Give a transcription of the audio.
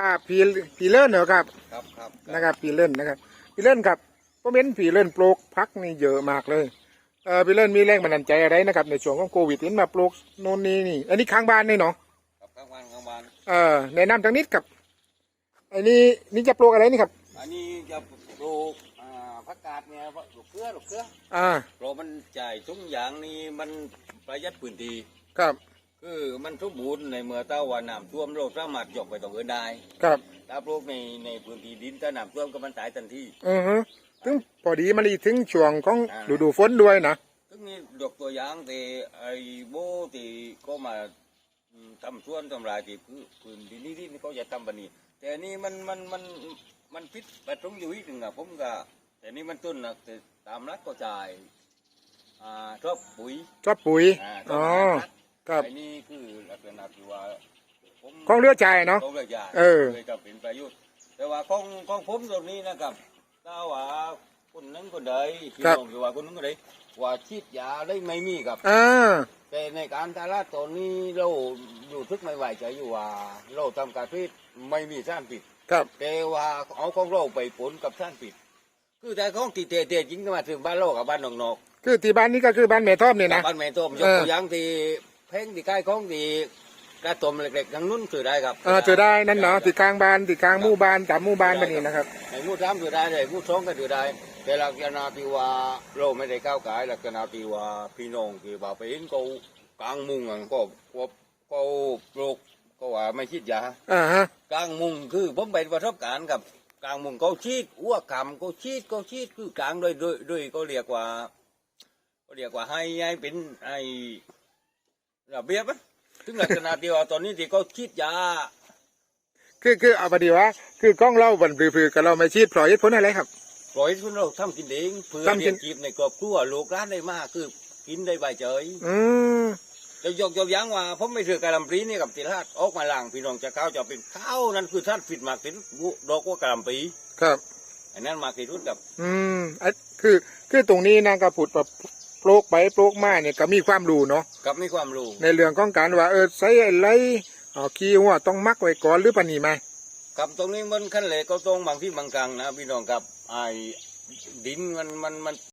อ่าผีผีเลื่อนเหรอครับ ครับครับนะครับผีเลื่อนนะครับผีเลื่อนครับผมเห็นผีเลื่อนปลูกพักนี่เยอะมากเลยเออผีเลื่อนมีแรงบันดาลใจอะไรนะครับในช่วงของโควิดเห็นมาปลูกโน่นนี่นี่ อันนี้ข้างบ้านนี่เนาะครับข้างบ้านข้างบ้านเออแนะนำจังนิดครับอันนี้นี่จะปลูกอะไรนี่ครับอันนี้จะปลูกอ่าผักกาดเนี่ยปลูกเกลือปลูกเกลืออ่าเพราะมันจ่ายทุกอย่างนี่มันประหยัดพื้นที่ครับ คือมันสมบูรณ์ในเมื่อเต้าว่าน้ำท่วมเราสามารถยกไปตรงอื่นได้ครับถ้าปลูกในในพื้นที่ดินถ้าน้ำท่วมก็มันตายทันทีอือฮึถึงพอดีมาลีถึงช่วงของอ่าฤดูฝนด้วยนะทึงนี้ยกตัวอย่างที่ไอ้โบที่ก็มาอืมทำสวนทำลายที่พื้นพื้นดินนี่ที่เขาจะทำแบบนี้ แต่อันนี่มันมันมันมันพิษประตรงอยู่อีกหนึ่งอะผมก็แต่นี่มันต้นนะแต่ตามรัฐก็จ่ายอ่าชอบปุ๋ยชอบปุ๋ยอ่าอ๋อ ครับไอ้นี่คือลักษณะที่ว่าผมของเรือใจเนาะ ของเรือจ่ายเออ เลยก็เป็นประโยชน์แต่ว่าของของผมตรงนี้นะครับถ้าว่าคนนั้นคนใดพี่น้องหรือว่าคนนั้นคนใดว่าฉีดยาได้ไม่มีครับ อ่า แต่ในการตลาดตอนนี้เราอยู่ทึกไม่ไหวใจอยู่ว่า เราทำการพิษไม่มีสารผิดครับ แต่ว่าเอาของเราไปผลกับสารผิดคือแต่ของที่เตะๆจริงก็มาถึงบ้านเรากับบ้านนอกคือที่บ้านนี้ก็คือบ้านแม่ทอมนี่ๆนะ บ้านแม่ต้มยกเออ ตัวอย่างที่ เพ่งที่ใกล้ของที่กระตมเล็กๆทางนู้นคือได้ครับเออเจอได้นั่นเนาะที่กลางบ้านที่กลางหมู่บ้านตามหมู่บ้านแบบนี้นะครับในหมู่สามคือได้เลยหมู่สองก็คือได้แต่ลักษณะที่ว่าเราไม่ได้ก้าวไก่ลักษณะที่ว่าพี่น้องที่ว่าไปเห็นเขากลางมุงอะก็ก็ก็ปลูกก็ว่าไม่คิดยาอ่าฮะกลางมุงคือผมเป็นประสบการณ์กับกลางมุงเขาชีดอ้วกคำเขาชีดเขาชีดคือกลางโดยโดยโดยก็เรียกว่าก็เรียกว่าให้ให้เป็นไอ้ ระเบียบอะถึงลักษณะที่ว่าตอนนี้ที่เขาชีดยาคือคือเอาพอดีว่าคือกล้องเล่าบันพือๆกับเราไม่ชีดปล่อยเหตุผลอะไรครับ ปล่อยให้เราทำกินเองเพื่อทำกิเลี้ยนงจีบในครอบครัวลูกร้านได้มากคือกินได้ใบเฉยอืมจะยกตัวอย่างว่าผมไม่ซื้อกะหล่ำปลีนี่กับติลาดออกมาล่างพี่น้องจะข้าวจะเป็นข้าวนั่นคือท่านฟิตมากที่สุดดอกว่ากะหล่ำปลีครับ อันนั้นมากที่สุดกับ อืมไอ้คือคือตรงนี้นะกระผุดแบบ ปลูกไปปลูกมาเนี่ยก็มีความรู้เนาะกับมีความรู้ในเรื่องของการว่าเออใช้อะไรอ๋อขี้หัวต้องมักไว้ก่อนหรือปะนี่ไหมกับตรงนี้มันขั้นเหล็กก็ตรงบางที่บางกลางนะพี่น้องกับไอ้ดินมันมันมัน